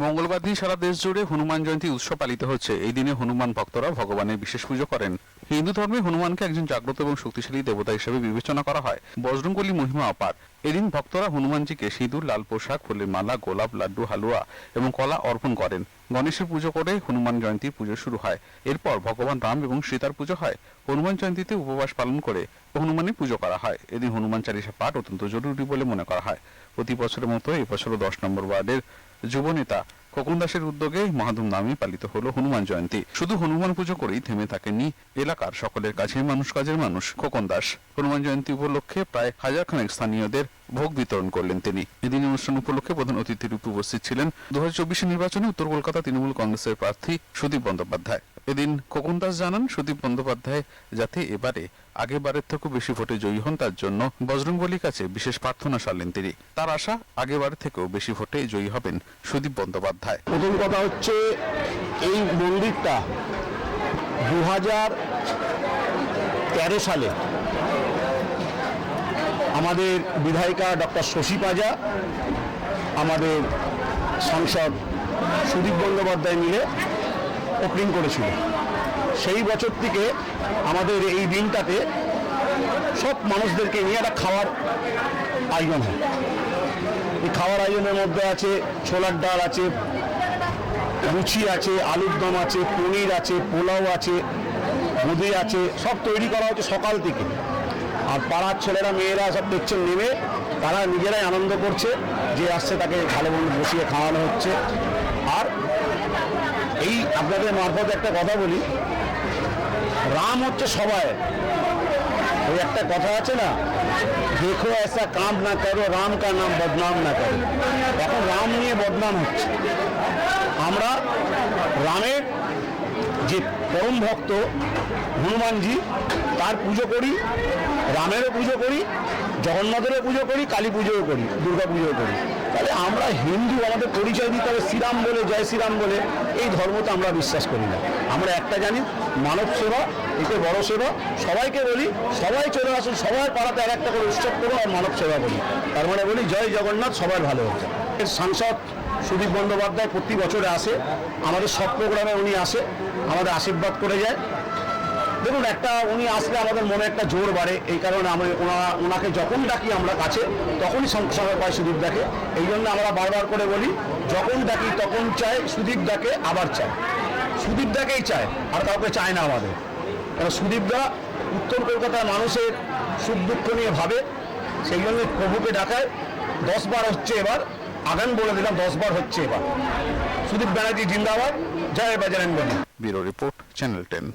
মঙ্গলবার দিন সারা দেশ জুড়ে হনুমান জয়ন্তী উৎসব পালিত হচ্ছে। এই দিনে হনুমান ভক্তরা ভগবানের বিশেষ পুজো করেন। হিন্দু ধর্মে হনুমানকে একজন জাগ্রত এবং শক্তিশালী দেবতা হিসেবে বিবেচনা করা হয়। বজরঙ্গলী মহিমা অপার। এদিন ভক্তরা হনুমানজিকে সিঁদুর, লাল পোশাক ফুলের মালা, গোলাপ, লাড্ডু, হালুয়া এবং কলা অর্পণ করেন। গণেশের পুজো করে হনুমান জয়ন্তীর পুজো শুরু হয়। এরপর ভগবান রাম এবং সীতার পুজো হয়। হনুমান জয়ন্তীতে উপবাস পালন করে হনুমানের পুজো করা হয়। এদিন হনুমান চালিসা পাঠ অত্যন্ত জরুরি বলে মনে করা হয়। প্রতি বছরের মতো এবছরও দশ নম্বর ওয়ার্ডের যুবনেতা খোকন দাসের উদ্যোগে মহাধুম নামে পালিত হলো হনুমান জয়ন্তী। শুধু হনুমান পুজো করেই থেমে থাকেনি এলাকার সকলের কাছের মানুষ কাজের মানুষ খোকন দাস। হনুমান জয়ন্তী উপলক্ষে প্রায় হাজার খানেক স্থানীয়দের ভোগ বিতরণ করলেন তিনি। এদিন অনুষ্ঠান উপলক্ষে প্রধান অতিথি রূপে উপস্থিত ছিলেন দু হাজার নির্বাচনে উত্তর কলকাতা তৃণমূল কংগ্রেসের প্রার্থী সুদীপ বন্দ্যোপাধ্যায়। এদিন খোকন দাস জানান, সুদীপ বন্দ্যোপাধ্যায় যাতে এবারে আগেবারের থেকেও বেশি ভোটে জয়ী হন, তার জন্য বজরংবলীর কাছে বিশেষ প্রার্থনা সারলেন তিনি। তার আশা আগেবারের থেকেও বেশি ভোটে জয়ী হবেন সুদীপ বন্দ্যোপাধ্যায়। প্রথম কথা হচ্ছে, এই মন্দিরটা দু হাজার তেরো সালে আমাদের বিধায়িকা ডক্টর শশী পাজা, আমাদের সাংসদ সুদীপ বন্দ্যোপাধ্যায় মিলে ওপেনিং করেছিল। সেই বছর থেকে আমাদের এই দিনটাতে সব মানুষদেরকে নিয়ে একটা খাওয়ার আয়োজন হয়। এই খাওয়ার আয়োজনের মধ্যে আছে ছোলার ডাল আছে লুচি আছে, আলুর দম আছে, পনির আছে, পোলাও আছে বোঁদে আছে, সব তৈরি করা হচ্ছে সকাল থেকে। আর পাড়ার ছেলেরা, মেয়েরা সব দেখছেন নেমে, তারা নিজেরাই আনন্দ করছে যে আসছে তাকে ভালো মন্দ বসিয়ে খাওয়ানো হচ্ছে। আর এই আপনাদের মারফত একটা কথা বলি, রাম হচ্ছে সবাই। ওই একটা কথা আছে না, দেখো ऐसा কাম না করো, রাম কা নাম বদনাম না করো। এখন রাম নিয়ে বদনাম হচ্ছে। আমরা রামের যে পরম ভক্ত হনুমানজি, তার পুজো করি রামেরও পুজো করি, জগন্নাথেরও পুজো করি, কালী পুজোও করি, দুর্গা পুজোও করি। তাহলে আমরা হিন্দু, আমাদের পরিচয় দিতে হবে শ্রীরাম বলে, জয় শ্রীরাম বলে, এই ধর্মতে আমরা বিশ্বাস করি না। আমরা একটা জানি, মানব সেবা এতে বড় সেবা, সবাইকে বলি, সবাই চলে আসুন, সবাই পাড়াতে আর একটা করে উৎসব করুন আর মানব সেবা করি। তার মানে বলি, জয় জগন্নাথ সবার ভালো হচ্ছে এর সাংসদ সুদীপ বন্দ্যোপাধ্যায় প্রতি বছরে আসে। আমাদের সব প্রোগ্রামে উনি আসে, আমাদের আশীর্বাদ করে যায়। দেখুন, একটা উনি আসলে আমাদের মনে একটা জোর বাড়ে, এই কারণে আমি ওনারা ওনাকে যখন ডাকি আমরা কাছে, তখনই সঙ্গে পাই সুদীপ ডাকে এই জন্য আমরা বারবার করে বলি, যখন ডাকি তখন চাই সুদীপ ডাকে আবার চায়। সুদীপ ডাকেই চায়, আর কাউকে চায় না আমাদের। কারণ সুদীপ দা উত্তর কলকাতার মানুষের সুখ দুঃখ নিয়ে ভাবে, সেই জন্য প্রভুকে ডাকায়, দশ বার হচ্ছে এবার, আগান বলে দিলাম, দশ বার হচ্ছে এবার। সুদীপ ব্যানার্জি জিন্দাবাদ, জয় বাজারেন বলি। Bureau report, channel ten.